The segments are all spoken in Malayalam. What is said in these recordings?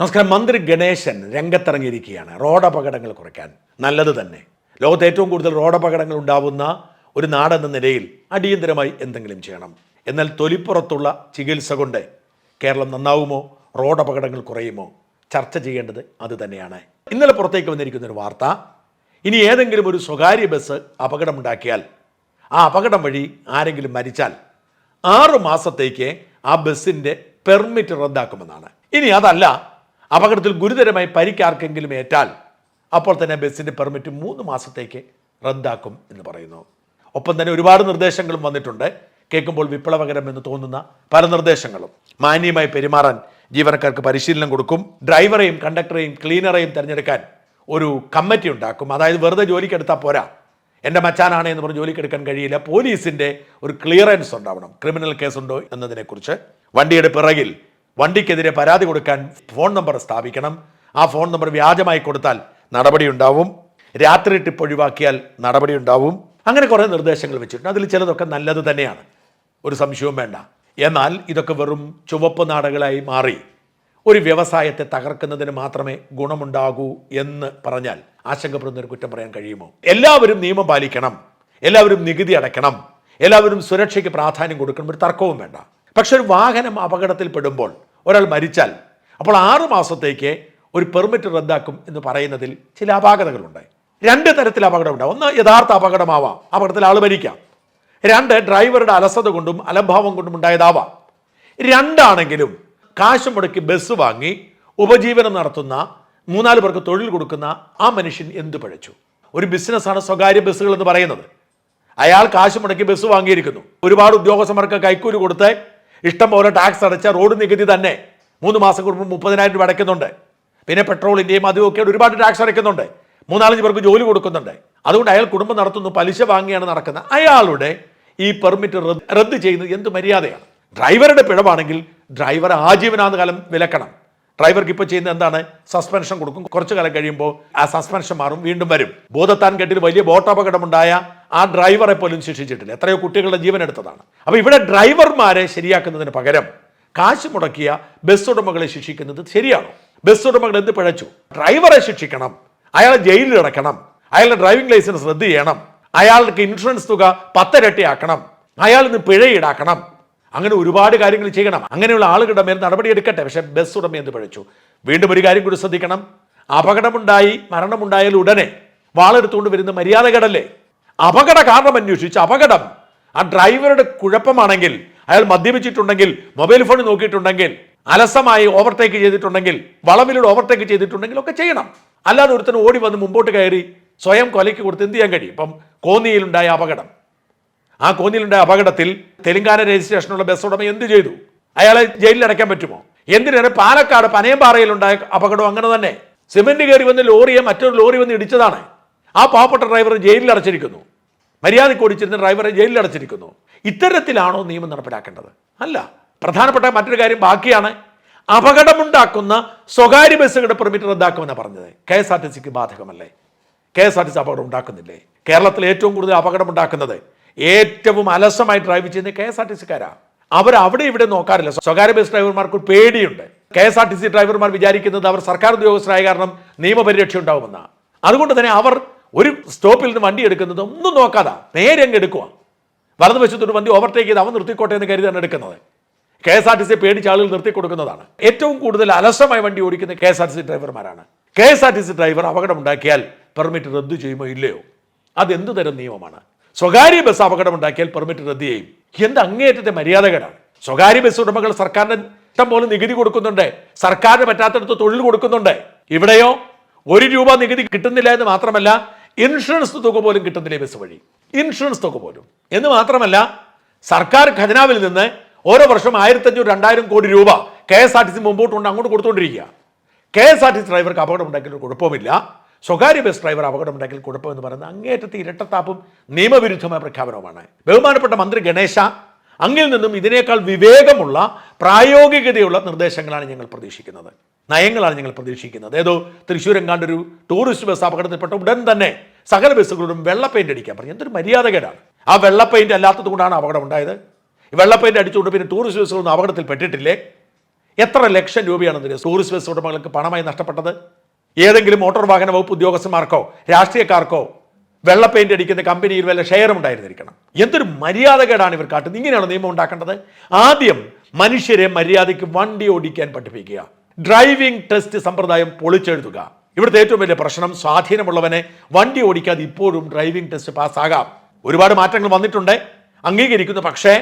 നമസ്കാരം മന്ത്രി ഗണേശൻ രംഗത്തിറങ്ങിയിരിക്കുകയാണ്. റോഡ് അപകടങ്ങൾ കുറയ്ക്കാൻ. നല്ലത് തന്നെ. ലോകത്ത് ഏറ്റവും കൂടുതൽ റോഡ് അപകടങ്ങൾ ഉണ്ടാവുന്ന ഒരു നാടെന്ന നിലയിൽ അടിയന്തരമായി എന്തെങ്കിലും ചെയ്യണം. എന്നാൽ തൊലിപ്പുറത്തുള്ള ചികിത്സ കൊണ്ട് കേരളം നന്നാവുമോ? റോഡ് അപകടങ്ങൾ കുറയുമോ? ചർച്ച ചെയ്യേണ്ടത് അത് തന്നെയാണ്. ഇന്നലെ പുറത്തേക്ക് വന്നിരിക്കുന്ന ഒരു വാർത്ത ഇനി ഏതെങ്കിലും ഒരു സ്വകാര്യ ബസ് അപകടമുണ്ടാക്കിയാൽ ആ അപകടം വഴി ആരെങ്കിലും മരിച്ചാൽ ആറു മാസത്തേക്ക് ആ ബസ്സിന്റെ പെർമിറ്റ് റദ്ദാക്കുമെന്നാണ്. ഇനി അതല്ല അപകടത്തിൽ ഗുരുതരമായി പരിക്കാർക്കെങ്കിലും ഏറ്റാൽ അപ്പോൾ തന്നെ ബസ്സിന്റെ പെർമിറ്റ് മൂന്ന് മാസത്തേക്ക് റദ്ദാക്കും എന്ന് പറയുന്നു. ഒപ്പം തന്നെ ഒരുപാട് നിർദ്ദേശങ്ങളും വന്നിട്ടുണ്ട്. കേൾക്കുമ്പോൾ വിപ്ലവകരം എന്ന് തോന്നുന്ന പല നിർദ്ദേശങ്ങളും. മാന്യമായി പെരുമാറാൻ ജീവനക്കാർക്ക് പരിശീലനം കൊടുക്കും. ഡ്രൈവറെയും കണ്ടക്ടറെയും ക്ലീനറെയും തിരഞ്ഞെടുക്കാൻ ഒരു കമ്മിറ്റി ഉണ്ടാക്കും. അതായത് വെറുതെ ജോലിക്കെടുത്താൽ പോരാ. എന്റെ മച്ചാനാണ് എന്ന് പറഞ്ഞ് ജോലിക്കെടുക്കാൻ കഴിയില്ല. പോലീസിന്റെ ഒരു ക്ലിയറൻസ് ഉണ്ടാവണം. ക്രിമിനൽ കേസുണ്ടോ എന്നതിനെക്കുറിച്ച് വണ്ടിയുടെ പിറകിൽ വണ്ടിക്കെതിരെ പരാതി കൊടുക്കാൻ ഫോൺ നമ്പർ സ്ഥാപിക്കണം. ആ ഫോൺ നമ്പർ വ്യാജമായി കൊടുത്താൽ നടപടി ഉണ്ടാവും രാത്രി ടിപ്പ് ഒഴിവാക്കിയാൽ നടപടി ഉണ്ടാവും അങ്ങനെ കുറേ നിർദ്ദേശങ്ങൾ വെച്ചിട്ടുണ്ട്. അതിൽ ചിലതൊക്കെ നല്ലത് തന്നെയാണ്. ഒരു സംശയവും വേണ്ട. എന്നാൽ ഇതൊക്കെ വെറും ചുവപ്പ് നാടകളായി മാറി. ഒരു വ്യവസായത്തെ തകർക്കുന്നതിന് മാത്രമേ ഗുണമുണ്ടാകൂ എന്ന് പറഞ്ഞാൽ ആശങ്കപ്പെടുന്ന ഒരു കുറ്റം പറയാൻ കഴിയുമോ? എല്ലാവരും നിയമം പാലിക്കണം. എല്ലാവരും നികുതി അടയ്ക്കണം. എല്ലാവരും സുരക്ഷയ്ക്ക് പ്രാധാന്യം കൊടുക്കണം. ഒരു തർക്കവും വേണ്ട. പക്ഷെ ഒരു വാഹനം അപകടത്തിൽപ്പെടുമ്പോൾ ഒരാൾ മരിച്ചാൽ അപ്പോൾ ആറു മാസത്തേക്ക് ഒരു പെർമിറ്റ് റദ്ദാക്കും എന്ന് പറയുന്നതിൽ ചില അപാകതകളുണ്ട് രണ്ട് തരത്തിൽ അപകടം ഉണ്ടാവും. ഒന്ന് യഥാർത്ഥ അപകടമാവാം. അപകടത്തിൽ ആൾ മരിക്കാം. രണ്ട് ഡ്രൈവറുടെ അലസത കൊണ്ടും അലംഭാവം കൊണ്ടും ഉണ്ടായതാവാം. രണ്ടാണെങ്കിലും കാശ് മുടക്കി ബസ് വാങ്ങി ഉപജീവനം നടത്തുന്ന മൂന്നാൽ പേർക്ക് തൊഴിൽ കൊടുക്കുന്ന ആ മനുഷ്യൻ എന്ത് പഴച്ചു? ഒരു ബിസിനസ്സാണ് സ്വകാര്യ ബസ്സുകൾ എന്ന് പറയുന്നത്. അയാൾ കാശ് മുടക്കി ബസ് വാങ്ങിയിരിക്കുന്നു. ഒരുപാട് ഉദ്യോഗസ്ഥന്മാർക്ക് കൈക്കൂലി കൊടുത്ത് ഇഷ്ടം പോലെ ടാക്സ് അടച്ച റോഡ് നികുതി തന്നെ. മൂന്ന് മാസം കൂടുമ്പോൾ മുപ്പതിനായിരം രൂപ അടയ്ക്കുന്നുണ്ട്. പിന്നെ പെട്രോളിന്റെയും അതുമൊക്കെ ഒരുപാട് ടാക്സ് അടയ്ക്കുന്നുണ്ട്. മൂന്നാലഞ്ച് പേർക്ക് ജോലി കൊടുക്കുന്നുണ്ട്. അതുകൊണ്ട് അയാൾ കുടുംബം നടത്തുന്നു പലിശ വാങ്ങിയാണ് നടക്കുന്നത്. അയാളുടെ ഈ പെർമിറ്റ് റദ്ദ് ചെയ്യുന്നത് എന്ത് മര്യാദയാണ്? ഡ്രൈവറുടെ പിഴവാണെങ്കിൽ ഡ്രൈവർ ആജീവനാന്ത കാലം വിലക്കണം. ഡ്രൈവർക്ക് ഇപ്പോൾ ചെയ്യുന്നത് എന്താണ്? സസ്പെൻഷൻ കൊടുക്കും. കുറച്ചു കാലം കഴിയുമ്പോൾ ആ സസ്പെൻഷൻ മാറും വീണ്ടും വരും. ബോധത്താൻ കെട്ടിൽ വലിയ ബോട്ട് അപകടമുണ്ടായ ആ ഡ്രൈവറെ പോലും ശിക്ഷിച്ചിട്ടില്ല. എത്രയോ കുട്ടികളുടെ ജീവൻ എടുത്തതാണ്. അപ്പോൾ ഇവിടെ ഡ്രൈവർമാരെ ശരിയാക്കുന്നതിന് പകരം കാശ് മുടക്കിയ ബസ് ഉടമകളെ ശിക്ഷിക്കുന്നത് ശരിയാണോ? ബസ് ഉടമകൾ എന്ത് പിഴച്ചു? ഡ്രൈവറെ ശിക്ഷിക്കണം. അയാളെ ജയിലിൽ അടക്കണം. അയാളുടെ ഡ്രൈവിംഗ് ലൈസൻസ് റദ്ദ് ചെയ്യണം. അയാൾക്ക് ഇൻഷുറൻസ് തുക പത്തിരട്ടിയാക്കണം. അയാൾ ഇന്ന് പിഴ ഈടാക്കണം. അങ്ങനെ ഒരുപാട് കാര്യങ്ങൾ ചെയ്യണം. അങ്ങനെയുള്ള ആളുകളുടെ മേൽ നടപടി എടുക്കട്ടെ പക്ഷേ ബസ് ഉടമ എന്ത് പഴച്ചു വീണ്ടും ഒരു കാര്യം കൂടി ശ്രദ്ധിക്കണം. അപകടമുണ്ടായി മരണമുണ്ടായാൽ ഉടനെ വാളെടുത്തുകൊണ്ട് വരുന്ന മര്യാദകടല്ലേ? അപകട കാരണം അന്വേഷിച്ച് അപകടം. ആ ഡ്രൈവറുടെ കുഴപ്പമാണെങ്കിൽ അയാൾ മദ്യപിച്ചിട്ടുണ്ടെങ്കിൽ മൊബൈൽ ഫോൺ നോക്കിയിട്ടുണ്ടെങ്കിൽ അലസമായി ഓവർടേക്ക് ചെയ്തിട്ടുണ്ടെങ്കിൽ വളവിലൂടെ ഓവർടേക്ക് ചെയ്തിട്ടുണ്ടെങ്കിൽ ഒക്കെ ചെയ്യണം. അല്ലാതെ ഒരുത്തന് ഓടി വന്ന് മുമ്പോട്ട് കയറി സ്വയം കൊലയ്ക്ക് കൊടുത്ത് എന്ത് ചെയ്യാൻ കഴിയും? ഇപ്പം കോന്നിയിലുണ്ടായ അപകടം. ആ കോന്നിലുണ്ടായ അപകടത്തിൽ തെലങ്കാന രജിസ്ട്രേഷനുള്ള ബസ് ഉടമ എന്ത് ചെയ്തു? അയാളെ ജയിലിൽ അടയ്ക്കാൻ പറ്റുമോ? എന്തിനാണ് പാലക്കാട് പനയമ്പാറയിലുണ്ടായ അപകടം അങ്ങനെ തന്നെ? സിമന്റ് കയറി വന്ന് ലോറിയെ മറ്റൊരു ലോറി വന്ന് ഇടിച്ചതാണ്. ആ പാവപ്പെട്ട ഡ്രൈവർ ജയിലിൽ അടച്ചിരിക്കുന്നു. മര്യാദയ്ക്ക് ഓടിച്ചിരുന്ന ഡ്രൈവറെ ജയിലിൽ അടച്ചിരിക്കുന്നു. ഇത്തരത്തിലാണോ നിയമം നടപ്പിലാക്കേണ്ടത്? അല്ല. പ്രധാനപ്പെട്ട മറ്റൊരു കാര്യം ബാക്കിയാണ്. അപകടമുണ്ടാക്കുന്ന സ്വകാര്യ ബസ്സുകളുടെ പെർമിറ്റ് റദ്ദാക്കുമെന്നാണ് പറഞ്ഞത്. കെ എസ് ആർ ടി സിക്ക് ബാധകമല്ലേ? K S R T C അപകടം ഉണ്ടാക്കുന്നില്ലേ? കേരളത്തിൽ ഏറ്റവും കൂടുതൽ അപകടം ഉണ്ടാക്കുന്നത് ഏറ്റവും അലസമായി ഡ്രൈവ് ചെയ്യുന്നത് കെ എസ് ആർ ടി സിക്കാരാ. അവർ അവിടെ ഇവിടെ നോക്കാറില്ല. സ്വകാര്യ ബസ് ഡ്രൈവർമാർക്ക് പേടിയുണ്ട്. K S R T C ഡ്രൈവർമാർ വിചാരിക്കുന്നത് അവർ സർക്കാർ ഉദ്യോഗസ്ഥരായ കാരണം നിയമപരിരക്ഷ ഉണ്ടാവുമെന്നാണ് അതുകൊണ്ട് തന്നെ അവർ ഒരു സ്റ്റോപ്പിൽ നിന്ന് വണ്ടി എടുക്കുന്നത് ഒന്നും നോക്കാതാ. നേരെ അങ്ങ് എടുക്കുക വലതു വശത്തൊരു വണ്ടി ഓവർടേക്ക് ചെയ്ത് അവൻ നിർത്തിക്കോട്ടെ എന്ന് കരുതാണ് എടുക്കുന്നത്. K S R T C പേടിച്ച ആളുകൾ നിർത്തി കൊടുക്കുന്നതാണ്. ഏറ്റവും കൂടുതൽ അലസമായി വണ്ടി ഓടിക്കുന്ന K S R T C ഡ്രൈവർമാരാണ് K S R T C driver അപകടമുണ്ടാക്കിയാൽ permit റദ്ദു ചെയ്യുമോ ഇല്ലയോ? അതെന്തു തരം നിയമമാണ്? സ്വകാര്യ ബസ് അപകടമുണ്ടാക്കിയാൽ പെർമിറ്റ് റദ്ദ് ചെയ്യും. എന്ത് അങ്ങേയറ്റത്തെ മര്യാദകളാണ് സ്വകാര്യ ബസ് ഉടമകൾ സർക്കാരിന്റെ ഇഷ്ടം പോലെ നികുതി കൊടുക്കുന്നുണ്ട്. സർക്കാരിന് പറ്റാത്തടത്ത് തൊഴിൽ കൊടുക്കുന്നുണ്ട്. ഇവിടെയോ ഒരു രൂപ നികുതി കിട്ടുന്നില്ല എന്ന് മാത്രമല്ല ഇൻഷുറൻസ് തുക പോലും കിട്ടുന്നില്ല ബസ് വഴി. ഇൻഷുറൻസ് തുക പോലും. എന്ന് മാത്രമല്ല സർക്കാർ ഖജനാവിൽ നിന്ന് ഓരോ വർഷം ആയിരത്തഞ്ഞൂറ് രണ്ടായിരം കോടി രൂപ K S R T C മുമ്പോട്ടുണ്ട് അങ്ങോട്ട് കൊടുത്തുകൊണ്ടിരിക്കുക K S R T C ഡ്രൈവർക്ക് അപകടം ഉണ്ടാക്കിയിട്ട് കുഴപ്പമില്ല സ്വകാര്യ ബസ് ഡ്രൈവർ അപകടം ഉണ്ടാക്കിയാൽ കുഴപ്പമെന്ന് പറയുന്നത് അങ്ങേറ്റത്തെ ഇരട്ടത്താപ്പും നിയമവിരുദ്ധമായ പ്രഖ്യാപനവുമാണ്. ബഹുമാനപ്പെട്ട മന്ത്രി ഗണേശ അങ്ങിൽ നിന്നും ഇതിനേക്കാൾ വിവേകമുള്ള പ്രായോഗികതയുള്ള നിർദ്ദേശങ്ങളാണ് ഞങ്ങൾ പ്രതീക്ഷിക്കുന്നത്. നയങ്ങളാണ് ഞങ്ങൾ പ്രതീക്ഷിക്കുന്നത്. ഏതോ തൃശ്ശൂരെങ്ങാണ്ട് ഒരു ടൂറിസ്റ്റ് ബസ് അപകടത്തിൽപ്പെട്ട ഉടൻ തന്നെ സകല ബസ്സുകളോടും വെള്ള പെയിന്റ് അടിക്കാൻ പറഞ്ഞു. എന്തൊരു മര്യാദകേടാണ്. ആ വെള്ള പെയിന്റ് അല്ലാത്തത് കൊണ്ടാണ് അപകടം ഉണ്ടായത്. വെള്ള പെയിന്റ് അടിച്ചുകൊണ്ട് പിന്നെ ടൂറിസ്റ്റ് ബസ്സുകളൊന്നും അപകടത്തിൽ പെട്ടിട്ടില്ലേ? എത്ര ലക്ഷം രൂപയാണ് ടൂറിസ്റ്റ് ബസ് ഉടമകൾക്ക് പണമായി നഷ്ടപ്പെട്ടത്? ഏതെങ്കിലും മോട്ടോർ വാഹന വകുപ്പ് ഉദ്യോഗസ്ഥന്മാർക്കോ രാഷ്ട്രീയക്കാർക്കോ വെള്ള പെയിന്റ് അടിക്കുന്ന കമ്പനിയിൽ വല്ല ഷെയറും ഉണ്ടായിരുന്നിരിക്കണം. എന്തൊരു മര്യാദകേടാണ് ഇവർ കാട്ടുന്നത്? ഇങ്ങനെയാണ് നിയമം ഉണ്ടാക്കേണ്ടത്? ആദ്യം മനുഷ്യരെ മര്യാദയ്ക്ക് വണ്ടി ഓടിക്കാൻ പഠിപ്പിക്കുക. ഡ്രൈവിംഗ് ടെസ്റ്റ് സമ്പ്രദായം പൊളിച്ചെഴുതുക. ഇവിടുത്തെ ഏറ്റവും വലിയ പ്രശ്നം സ്വാധീനമുള്ളവനെ വണ്ടി ഓടിക്കാതെ ഇപ്പോഴും ഡ്രൈവിംഗ് ടെസ്റ്റ് പാസ്സാകാം. ഒരുപാട് മാറ്റങ്ങൾ വന്നിട്ടുണ്ട് അംഗീകരിക്കുന്നു പക്ഷേ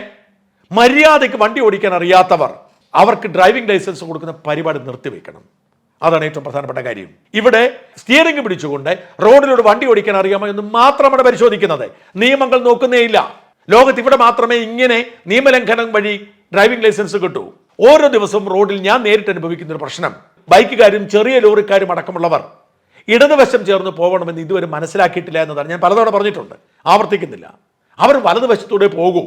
മര്യാദയ്ക്ക് വണ്ടി ഓടിക്കാൻ അറിയാത്തവർ അവർക്ക് ഡ്രൈവിംഗ് ലൈസൻസ് കൊടുക്കുന്ന പരിപാടി നിർത്തിവെക്കണം. അതാണ് ഏറ്റവും പ്രധാനപ്പെട്ട കാര്യം. ഇവിടെ സ്റ്റിയറിംഗ് പിടിച്ചുകൊണ്ട് റോഡിലൂടെ വണ്ടി ഓടിക്കാൻ അറിയാമോ എന്ന് മാത്രമാണ് പരിശോധിക്കുന്നത്. നിയമങ്ങൾ നോക്കുന്നേയില്ല. ലോകത്ത് ഇവിടെ മാത്രമേ ഇങ്ങനെ നിയമലംഘനം വഴി ഡ്രൈവിംഗ് ലൈസൻസ് കിട്ടൂ. ഓരോ ദിവസവും റോഡിൽ ഞാൻ നേരിട്ട് അനുഭവിക്കുന്ന ഒരു പ്രശ്നം. ബൈക്കുകാരും ചെറിയ ലോറിക്കാരും അടക്കമുള്ളവർ ഇടതുവശം ചേർന്ന് പോകണമെന്ന് ഇതുവരെ മനസ്സിലാക്കിയിട്ടില്ല എന്നതാണ് ഞാൻ പലതവണ പറഞ്ഞിട്ടുണ്ട്. ആവർത്തിക്കുന്നില്ല. അവർ വലതുവശത്തൂടെ പോകൂ.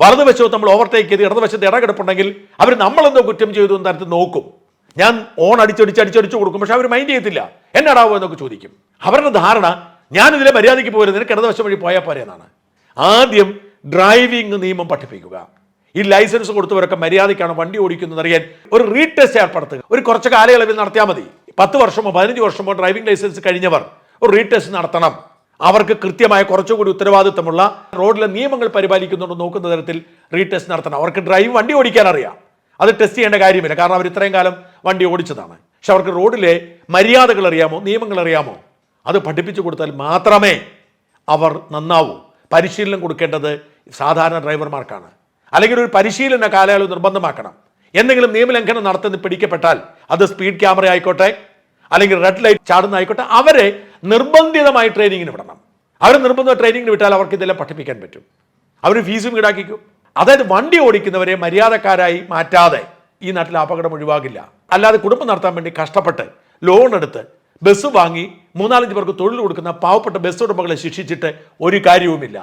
വലതുവശത്ത് നമ്മൾ ഓവർടേക്ക് ചെയ്ത് ഇടതുവശത്ത് ഇടകിടപ്പുണ്ടെങ്കിൽ അവർ നമ്മളെന്തോ കുറ്റം ചെയ്തു എന്ന തരത്തിൽ നോക്കും. ഞാൻ ഓൺ അടിച്ചടിച്ച് അടിച്ചടിച്ച് കൊടുക്കും പക്ഷെ അവർ മൈൻഡ് ചെയ്യത്തില്ല. എന്നടാവോ എന്നൊക്കെ ചോദിക്കും. അവരുടെ ധാരണ ഞാനിതിലെ മര്യാദയ്ക്ക് പോരുന്നത് നിനക്ക് ഇടതുവശം വഴി പോയാൽ പോരെ എന്നാണ് ആദ്യം ഡ്രൈവിംഗ് നിയമം പഠിപ്പിക്കുക. ഈ ലൈസൻസ് കൊടുത്തവരൊക്കെ മര്യാദയ്ക്കാണ് വണ്ടി ഓടിക്കുന്നത് അറിയാൻ ഒരു റീടെസ്റ്റ് ഏർപ്പെടുത്തുക. ഒരു കുറച്ച് കാലയളവിൽ നടത്തിയാൽ മതി. പത്ത് വർഷമോ പതിനഞ്ച് വർഷമോ ഡ്രൈവിംഗ് ലൈസൻസ് കഴിഞ്ഞവർ ഒരു റീടെസ്റ്റ് നടത്തണം. അവർക്ക് കൃത്യമായ കുറച്ചുകൂടി ഉത്തരവാദിത്തമുള്ള റോഡിലെ നിയമങ്ങൾ പരിപാലിക്കുന്നുണ്ടോ നോക്കുന്ന തരത്തിൽ റീടെസ്റ്റ് നടത്തണം. അവർക്ക് ഡ്രൈവ് വണ്ടി ഓടിക്കാൻ അറിയാം. അത് ടെസ്റ്റ് ചെയ്യേണ്ട കാര്യമില്ല. കാരണം അവർ ഇത്രയും കാലം വണ്ടി ഓടിച്ചതാണ്. പക്ഷെ അവർക്ക് റോഡിലെ മര്യാദകൾ അറിയാമോ? നിയമങ്ങൾ അറിയാമോ? അത് പഠിപ്പിച്ചു കൊടുത്താൽ മാത്രമേ അവർ നന്നാവൂ. പരിശീലനം കൊടുക്കേണ്ടത് സാധാരണ ഡ്രൈവർമാർക്കാണ്. അല്ലെങ്കിൽ ഒരു പരിശീലന കാലയളവ് നിർബന്ധമാക്കണം. എന്തെങ്കിലും നിയമലംഘനം നടത്തുന്ന പിടിക്കപ്പെട്ടാൽ അത് സ്പീഡ് ക്യാമറ ആയിക്കോട്ടെ അല്ലെങ്കിൽ റെഡ് ലൈറ്റ് ചാടുന്ന ആയിക്കോട്ടെ അവരെ നിർബന്ധിതമായി ട്രെയിനിങ്ങിന് വിടണം. അവർ നിർബന്ധ ട്രെയിനിങ്ങിന് വിട്ടാൽ അവർക്ക് ഇതെല്ലാം പഠിപ്പിക്കാൻ പറ്റും. അവർ ഫീസും ഈടാക്കിക്കും. അതായത് വണ്ടി ഓടിക്കുന്നവരെ മര്യാദക്കാരായി മാറ്റാതെ ഈ നാട്ടിൽ അപകടം ഒഴിവാകില്ല. അല്ലാതെ കുടുംബം നടത്താൻ വേണ്ടി കഷ്ടപ്പെട്ട് ലോൺ എടുത്ത് ബസ് വാങ്ങി മൂന്നാലഞ്ച് പേർക്ക് തൊഴിൽ കൊടുക്കുന്ന പാവപ്പെട്ട ബസ് ഉടമകളെ ശിക്ഷിച്ചിട്ട് ഒരു കാര്യവുമില്ല.